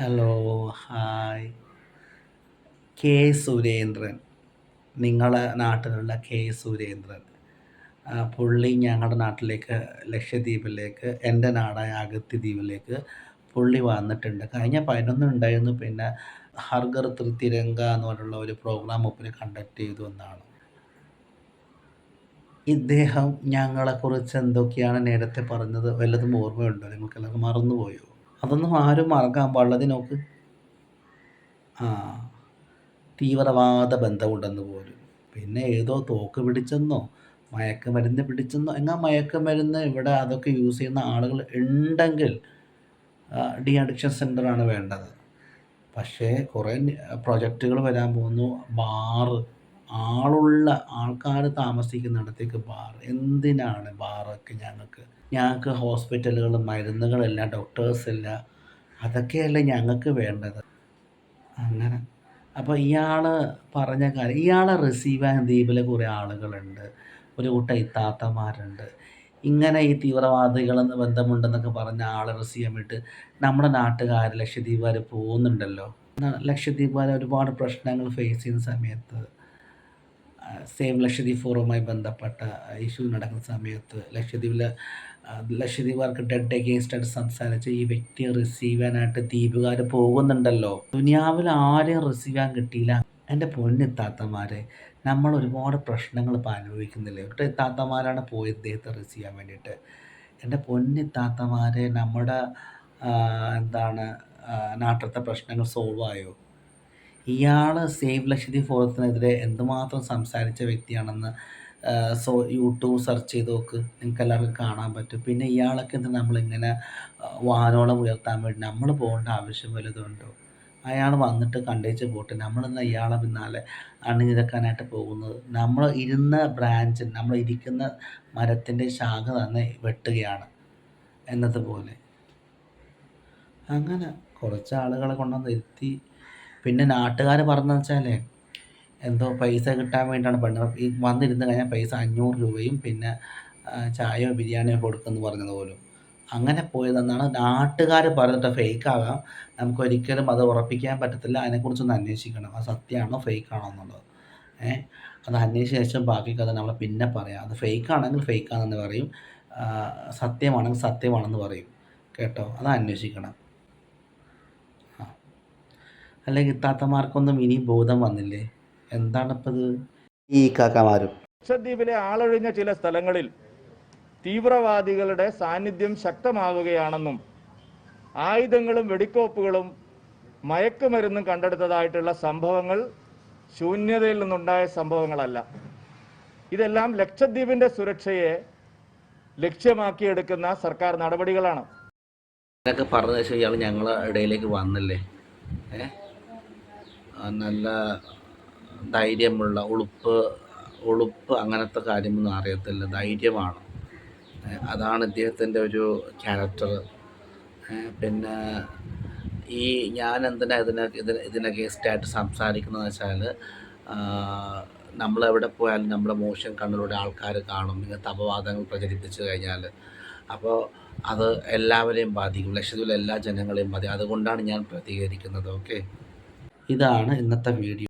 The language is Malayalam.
Hello hi K Surendran. നിങ്ങളെ നാട്ടിലുള്ള കെ സുരേന്ദ്രൻ. പുള്ളി ഞങ്ങളുടെ നാട്ടിലേക്ക് ലക്ഷദ്വീപിലേക്ക് എന്റെ നാടായ അഗത്തി ദ്വീപിലേക്ക് പുള്ളി വന്നിട്ടുണ്ട്. കഴിഞ്ഞ പതിനൊന്നുണ്ടായിരുന്നു പിന്നെ ഹർഗർ തൃത്തിരംഗ എന്ന് പറഞ്ഞുള്ള ഒരു പ്രോഗ്രാം ഒപ്പിന് കണ്ടക്ട് ചെയ്തു എന്നാണ്. ഇദ്ദേഹം ഞങ്ങളെക്കുറിച്ച് എന്തൊക്കെയാണ് നേരത്തെ പറഞ്ഞത്? വല്ലതും ഓർമ്മയുണ്ടോ? നിങ്ങൾക്കെല്ലാവർക്കും മറന്നുപോയോ? അതൊന്നും ആരും മറക്കാൻ പാടില്ല. നോക്ക്. ആ തീവ്രവാദ ബന്ധമുണ്ടെന്ന് പോലും. പിന്നെ ഏതോ തോക്ക് പിടിച്ചെന്നോ മയക്കുമരുന്ന് പിടിച്ചെന്നോ എന്നാൽ മയക്കുമരുന്ന് ഇവിടെ അതൊക്കെ യൂസ് ചെയ്യുന്ന ആളുകൾ ഉണ്ടെങ്കിൽ ഡി അഡിക്ഷൻ സെന്ററാണ് വേണ്ടത്. പക്ഷേ കുറേ പ്രൊജക്റ്റുകൾ വരാൻ പോകുന്നു. ബാറ് ആളുള്ള ആൾക്കാർ താമസിക്കുന്നിടത്തേക്ക് ബാർ. എന്തിനാണ് ബാറൊക്കെ ഞങ്ങൾക്ക്? ഞങ്ങൾക്ക് ഹോസ്പിറ്റലുകൾ മരുന്നുകളില്ല ഡോക്ടേഴ്സ് അല്ല അതൊക്കെയല്ലേ ഞങ്ങൾക്ക് വേണ്ടത്? അങ്ങനെ. അപ്പോൾ ഇയാൾ പറഞ്ഞ കാര്യം ഇയാളെ റിസീവ് ചെയ്യാൻ ദ്വീപിലെ കുറേ ആളുകളുണ്ട്. ഒരു കൂട്ടം ഇത്താത്തമാരുണ്ട്. ഇങ്ങനെ ഈ തീവ്രവാദികളെന്ന് ബന്ധമുണ്ടെന്നൊക്കെ പറഞ്ഞ ആളെ റിസീവ് ചെയ്യാൻ വേണ്ടിയിട്ട് നമ്മുടെ നാട്ടുകാർ ലക്ഷദ്വീപുകാർ പോകുന്നുണ്ടല്ലോ. ലക്ഷദ്വീപുകാർ ഒരുപാട് പ്രശ്നങ്ങൾ ഫേസ് ചെയ്യുന്ന സമയത്ത് സേവ് ലക്ഷദ്വീപ് ഫോറവുമായി ബന്ധപ്പെട്ട ഇഷ്യൂ നടക്കുന്ന സമയത്ത് ലക്ഷദ്വീപിലെ ലക്ഷദ്വീപുകാർക്ക് ഡെഡ് അഗെയിൻസ്റ്റ് ആയിട്ട് സംസാരിച്ച് ഈ വ്യക്തിയെ റിസീവ് ചെയ്യാനായിട്ട് ദ്വീപുകാർ പോകുന്നുണ്ടല്ലോ. ദുനിയാവിൽ ആരെയും റിസീവ് ചെയ്യാൻ കിട്ടിയില്ല. എന്റെ പൊന്നിത്താത്തമാരെ നമ്മൾ ഒരുപാട് പ്രശ്നങ്ങൾ ഇപ്പോൾ അനുഭവിക്കുന്നില്ലേ? ഒരു ഇത്താത്തമാരാണ് പോയി ഇദ്ദേഹത്തെ റിസീവ് ചെയ്യാൻ വേണ്ടിയിട്ട്. എന്റെ പൊന്നിത്താത്തമാരെ നമ്മുടെ എന്താണ് നാട്ടിലത്തെ പ്രശ്നങ്ങൾ സോൾവ് ആയോ? ഇയാൾ സേവ് ലക്ഷദ്വീപ് ഫോറത്തിനെതിരെ എന്തുമാത്രം സംസാരിച്ച വ്യക്തിയാണെന്ന് സോ യൂട്യൂബ് സെർച്ച് ചെയ്ത് നോക്ക്. നിങ്ങൾക്ക് എല്ലാവർക്കും കാണാൻ പറ്റും. പിന്നെ ഇയാളൊക്കെ എന്ത് നമ്മളിങ്ങനെ വാനോളം ഉയർത്താൻ വേണ്ടി നമ്മൾ പോകേണ്ട ആവശ്യം വലുതുണ്ടോ? അയാൾ വന്നിട്ട് കണ്ടേച്ച് പോട്ടെ. നമ്മളെന്താ ഇയാളെ പിന്നാലെ അണിനിരക്കാനായിട്ട് പോകുന്നത്. നമ്മൾ ഇരുന്ന ബ്രാഞ്ച് നമ്മൾ ഇരിക്കുന്ന മരത്തിന്റെ ശാഖ തന്നെ വെട്ടുകയാണ് എന്നതുപോലെ. അങ്ങനെ കുറച്ച് ആളുകളെ കൊണ്ടുവന്ന് ഇരുത്തി പിന്നെ നാട്ടുകാർ പറഞ്ഞതെന്ന് വെച്ചാൽ എന്തോ പൈസ കിട്ടാൻ വേണ്ടിയിട്ടാണ് പെണ്ണ് ഈ വന്നിരുന്ന് കഴിഞ്ഞാൽ പൈസ അഞ്ഞൂറ് രൂപയും പിന്നെ ചായയോ ബിരിയാണിയോ കൊടുക്കുമെന്ന് പറഞ്ഞത് പോലും. അങ്ങനെ പോയതെന്നാണ് നാട്ടുകാർ പറഞ്ഞിട്ട് ഫേക്ക് ആകാം നമുക്ക് ഒരിക്കലും അത് ഉറപ്പിക്കാൻ പറ്റത്തില്ല. അതിനെക്കുറിച്ചൊന്ന് അന്വേഷിക്കണം. അത് സത്യമാണോ ഫേക്ക് ആണോ എന്നുള്ളത്. ഏഹ് അത് അന്വേഷിച്ച ശേഷം ബാക്കി കഥ നമ്മൾ പിന്നെ പറയാം. അത് ഫേക്ക് ആണെങ്കിൽ ഫേക്ക് ആണെന്ന് പറയും സത്യമാണെങ്കിൽ സത്യമാണെന്ന് പറയും. കേട്ടോ? അത് അന്വേഷിക്കണം. അല്ലെങ്കിൽ ഇത്താത്തമാർക്കൊന്നും ഇനി ബോധം വന്നില്ലേ? എന്താണിപ്പോൾ ഇത് ഈ കാക്കമാരും. ലക്ഷദ്വീപിലെ ആളൊഴിഞ്ഞ ചില സ്ഥലങ്ങളിൽ തീവ്രവാദികളുടെ സാന്നിധ്യം ശക്തമാവുകയാണെന്നും ആയുധങ്ങളും വെടിക്കോപ്പുകളും മയക്കുമരുന്നും കണ്ടെടുത്തതായിട്ടുള്ള സംഭവങ്ങൾ ശൂന്യതയിൽ നിന്നുണ്ടായ സംഭവങ്ങളല്ല. ഇതെല്ലാം ലക്ഷദ്വീപിന്റെ സുരക്ഷയെ ലക്ഷ്യമാക്കിയെടുക്കുന്ന സർക്കാർ നടപടികളാണ്. ഇതൊക്കെ പറഞ്ഞ ശേഷം ഇയാൾ ഞങ്ങളെ ഇടയിലേക്ക് വന്നല്ലേ? നല്ല ധൈര്യമുള്ള ഉളുപ്പ് ഉളുപ്പ് അങ്ങനത്തെ കാര്യമൊന്നും അറിയത്തില്ല. ധൈര്യമാണ്. അതാണ് ഇദ്ദേഹത്തിന്റെ ഒരു ക്യാരക്ടർ പിന്നെ ഈ ഞാൻ എന്തിനാ ഇതിനെ ഇതിന് ഇതിനൊക്കെ സ്റ്റാറ്റ് സംസാരിക്കുന്നതെന്ന് വെച്ചാൽ നമ്മളെവിടെ പോയാലും നമ്മളെ മോശം കണ്ണിലൂടെ ആൾക്കാർ കാണും. ഇങ്ങനത്തെ അപവാദങ്ങൾ പ്രചരിപ്പിച്ചു കഴിഞ്ഞാൽ. അപ്പോൾ അത് എല്ലാവരെയും ബാധിക്കും. ലക്ഷദ്വീപിലെ എല്ലാ ജനങ്ങളെയും ബാധിക്കും. അതുകൊണ്ടാണ് ഞാൻ പ്രതികരിക്കുന്നത്. ഓക്കെ? ഇതാണ് ഇന്നത്തെ വീഡിയോ.